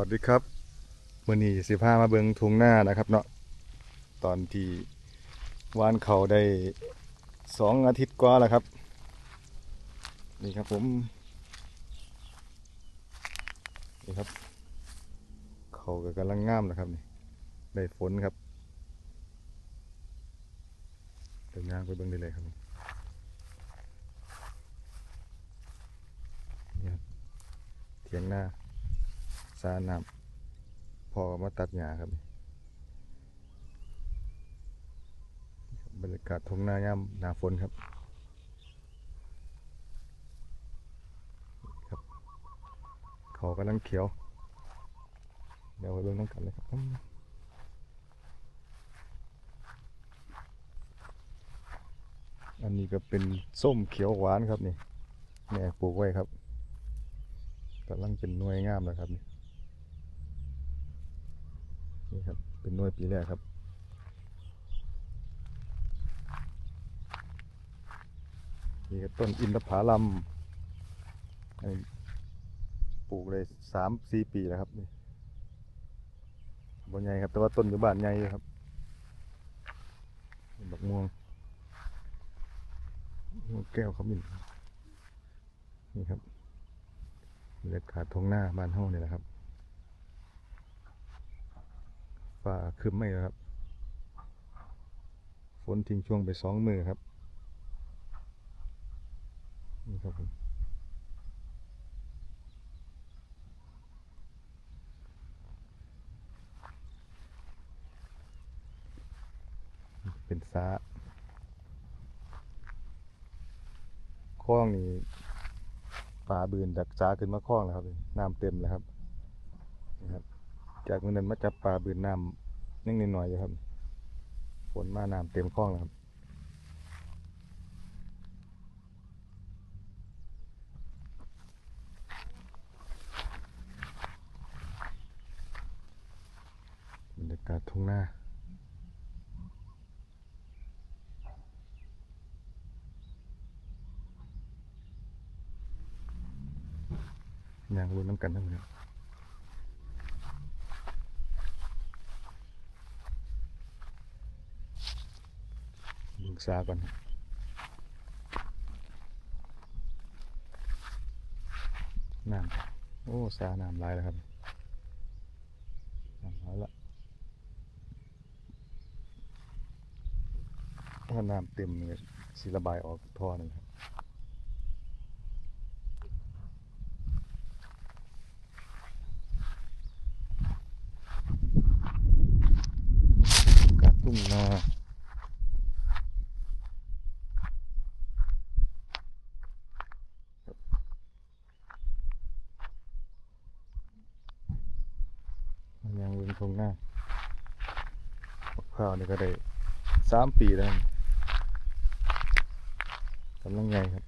วัสดีครับมื่อนี้สิพามาเบิงทุงหน้านะครับเนาะตอนที่วานเขาได้สองอาทิตย์กว่าแล้วครับ นี่ครับผม นี่ครับ เขาก็กำลังงามนะครับนี่ได้ฝนครับเดินย่างไปเบิ่งได้เลยครับนี่นี่ครับเถียงหน้า สาน้ำพอมาตัดหญ้าครับ บรรยากาศทุ่งนายามหนาฝนครับ ครับ เขากำลังเขียว เดี๋ยวไปเบิ่งน้ำกันเลยครับอันนี้ก็เป็นส้มเขียวหวานครับนี่แม่ปลูกไว้ครับกำลังเป็นหน่วยงามแล้วครับนี่ นี่ครับ เป็นน่วยปีแรกครับนี่ก็ต้นอินทผลัมปลูกเลยสามสี่ปีแล้วครับนี่บนใหญ่ครับ แต่ว่าต้นอยู่บ้านใหญ่ครับบักม่วงม่วงแก้วเขมินนี่ครับบรรยากาศท้องหน้าบ้านเฮานี่แหละครับ ฟ้าครึ้มไม่แล้วครับฝนทิ้งช่วงไปสองมือครับนี่ครับผมเป็นสาคล้องนี่ปลาบืนดักจ้าขึ้นมาคล้องแล้วครับน้ำเต็มแล้วครับนี่ครับ จากเมื่อนั้นมาจับปลาบืนน้ำนิ่งนิดหน่อยอยู่ครับฝนมาน้ำเต็มคลองแล้วครับบรรยากาศทุ่งหน้ายางรุนน้ำกันทั้งห ษาก่อนน้ำโอ้สาน้ำลายแล้วครับน้ำลายละถ้าน้ำเต็มเนี่ยสิระบายออกท่อนึงครับ กาดทุ่งนายั งเวิงทงหน้ามะพร้าวนี่ก็ได้สามปีแล้วกำลังไงครับ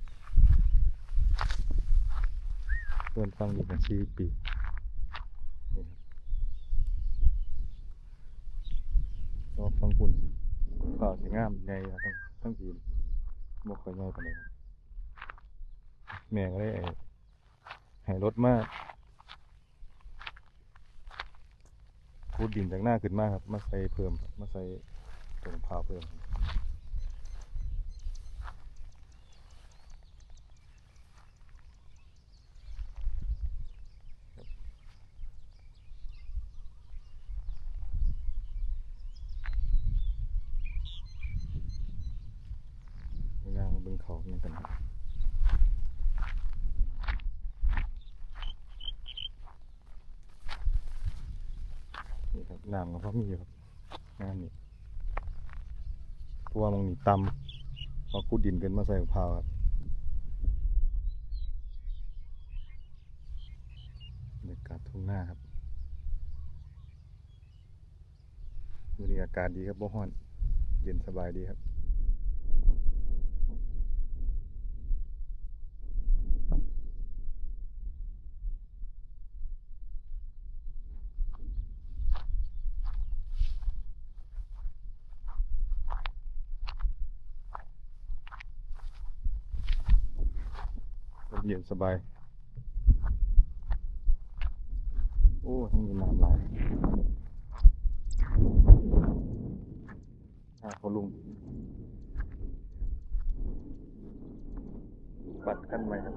เพื่อนฟังอยู่กันสี่ปีรอบฟังปุ่นข้าวสีงามใหญ่ครับทั้งทั้งทีบ่ค่อยใหญ่ปานใดครับแม่ก็ได้ให้รถมาก ขุดดินจากหน้าขึ้นมาครับ มาใส่เพิ่ม มาใส่ต้นมะพร้าเพิ่มครับย่างเบิ่งเขาเหมือนกันครับ นี่ครับน้ำก็พอมีอยู่ครับงานนี้เพราะว่ามันนี่ตำพอขุดดินกันมาใส่มะพร้าวครับบรรยากาศทุ่งหน้าครับวันนี้อากาศดีครับบ่ฮ้อน เย็นสบายดีครับ เย็นสบาย โอ้ทั้งมีน้ำไหลายอ่าพอลุงบัตรกันไหมครับ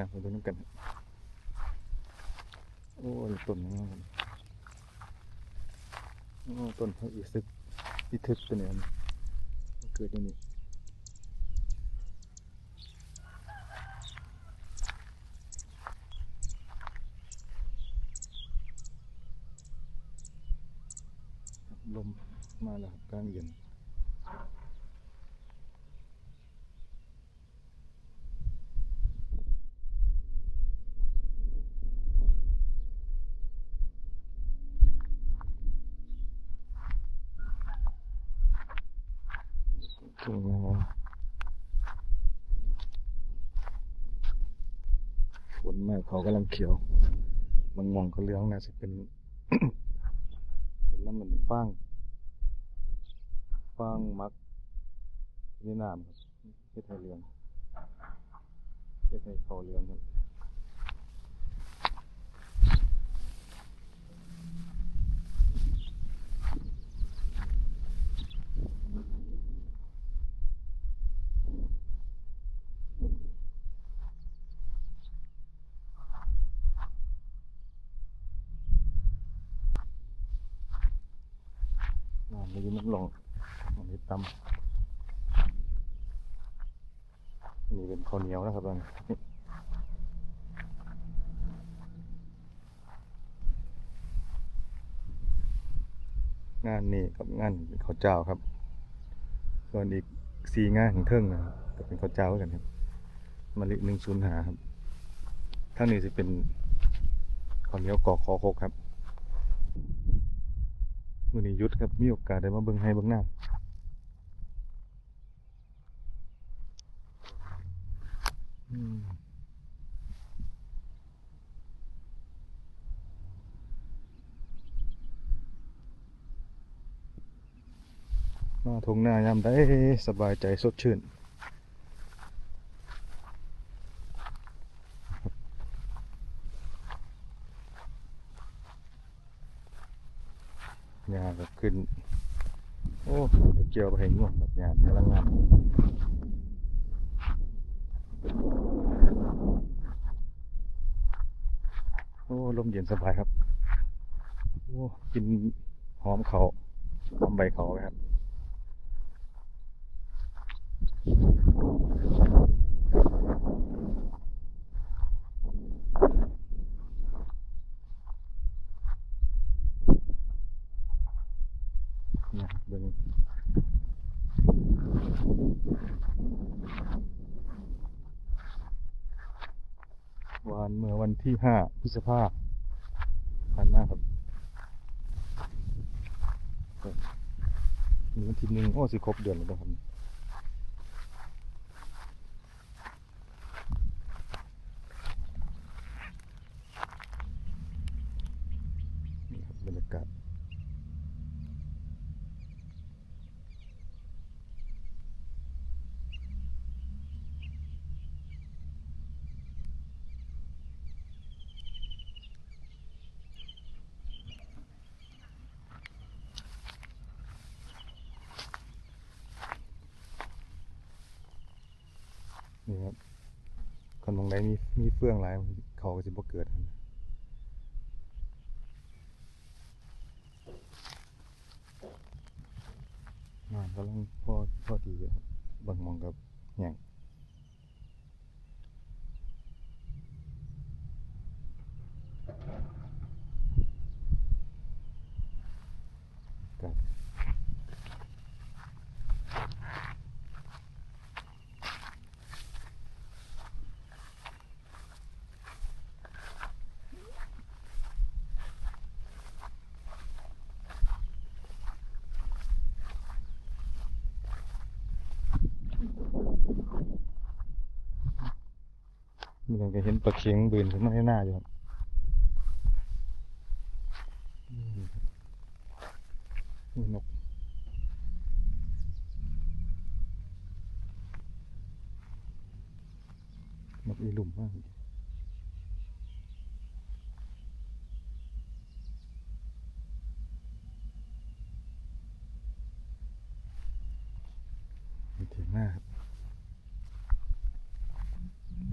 ครับงานไปดูน้ำกัน โอ้ต้นนี้โอ้ต้นเขาอีซึกอีทึกตัวนี้มันเกิดอย่างนี้ลมมาแล้วกลางเย็น ทุ่งนาฝนมาก เขากำลังเขียวบางมองเขาเลี้ยงนะจะเป็นเห็นแล้วมันฟางฟางมักนี่น้ำครับเฮ็ดให้เลี้ยงเฮ็ดให้เขาเลี้ยงครับ น้ำมันอยู่น้ำลงอันนี้ตำนี่เป็นข้าวเหนียวนะครับตอนนี้งานนี้กับงานข้าวเจ้าครับ ส่วนอีกสี่งานของเทิงนะครับก็เป็นข้าวเจ้ากันครับมะลิหนึ่งศูนย์หาครับทั้งนี้จะเป็นข้าวเหนียวกอกคอคกครับ มือนี้ยุดครับมีโอกาสได้มาเบิ้งให้เบิ้งหน้าอืมมาทงหน้ายามได้สบายใจสดชื่น หญ้าก็ขึ้น โอ้เกียวไปเห็นง่วงแบบหญ้ากำลังงามโอ้ลมเย็นสบายครับ โอ้กินหอมเขาหอมใบเขาครับ เนี่ยเบิ่งวันเมื่อวัน ที่ห้าพฤษภาพันหน้าครับมีวันที่หนึ่งโอ้สิครบเดือนแล้วนะครับนี่ครับบรรยากาศ นี่ครับค นตรงไหนมีมีเฟื่องหลายเขาก็จะบ่เกิดครับน้ำกำลังพอพอดีอยู่ครับบางหมองกับแห้งครับ นี่เราก็เห็นปลาเข็งบืนขึ้นมาให้หน้าอยู่ครับนกนกอีหลุมมากเถียงหน้าครับ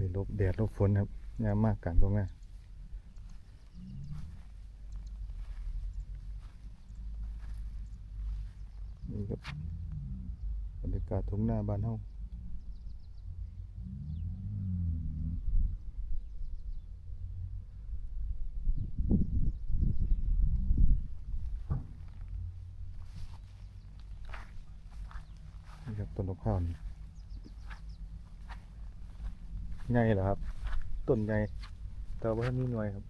ไปลบแดดลบฝนครับยามมากกันตรงหน้านี่ครับบรรยากาศทุ่งหน้าบ้านเฮานี่ครับต้นมะพร้าวนี่ ใหญ่เหรอครับ ต้นใหญ่แต่ว่ามีหน่วยครับ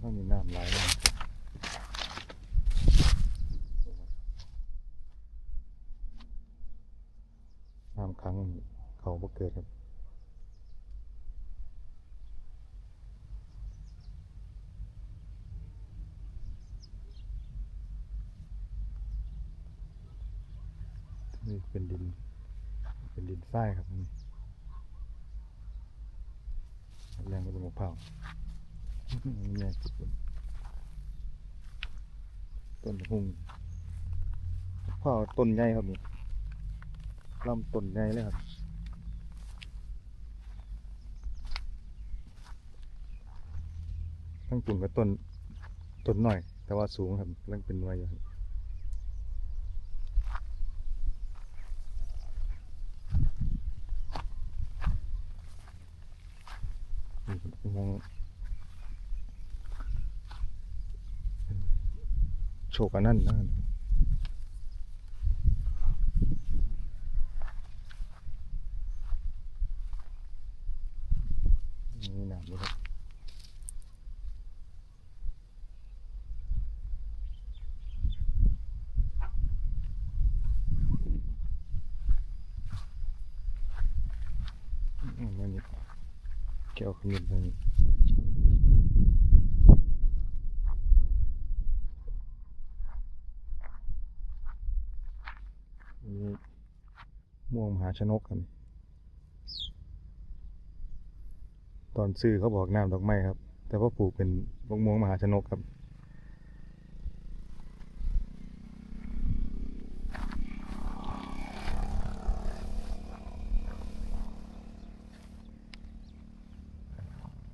ข้างนี้น้ำไหลายน้ำขังเขาบ่เกิดครับนี่เป็นดิน เป็นดินทรายครับนี่แรงก็เป็นมะพร้าวนี่ไงจุดบนต้นหุ่งมะพร้าวต้นใหญ่ครับนี่ลำต้นใหญ่เลยครับตั้งจุ่มกับต้นต้นหน่อย แต่ว่าสูงครับกำลังเป็นหน่วยอยู่ครับ นี่เป็นวง โชกอันนั้นนะนี่น้ำนี่ครับอืมอันนี้แก้วขมิ้นนี่ม่วงมหา ชนกครับนี่ตอนซื้อเขาบอกน้ำดอกไม้ครับ แต่ว่าปลูกเป็นมะม่วงมหาชนกครับ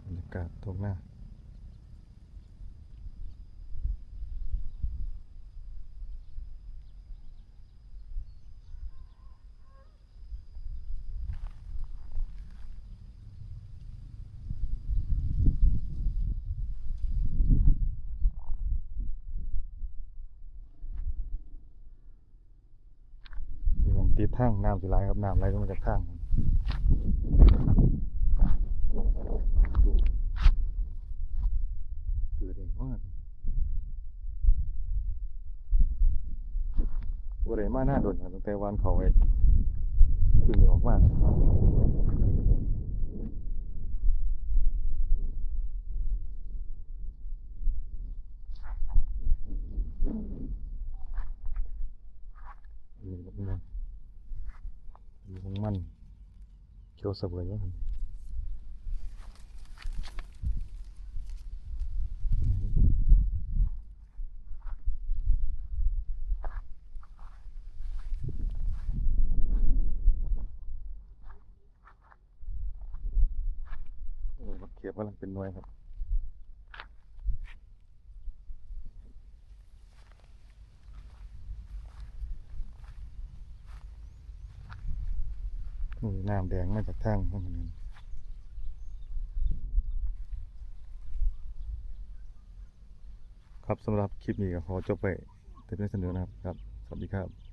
บรรยากาศตรงหน้า ทางน้ำสิไหลครับน้ำไหลลงมาจากทางเกิดเองว่าบริเวณมาหน้าดนตั้งแต่วันเขาเองขึ้นออกมาก็เป็นไงมีของมัน เขียวสวยว่าครับโอ้ยเขียบกำลังเป็นหน่วยครับ นี่น้ำแดง มาจากทางพวกนั้นครับสำหรับคลิปนี้ก็ขอจบไปแต่เพียงเท่านี้นะครับครับสวัสดีครับ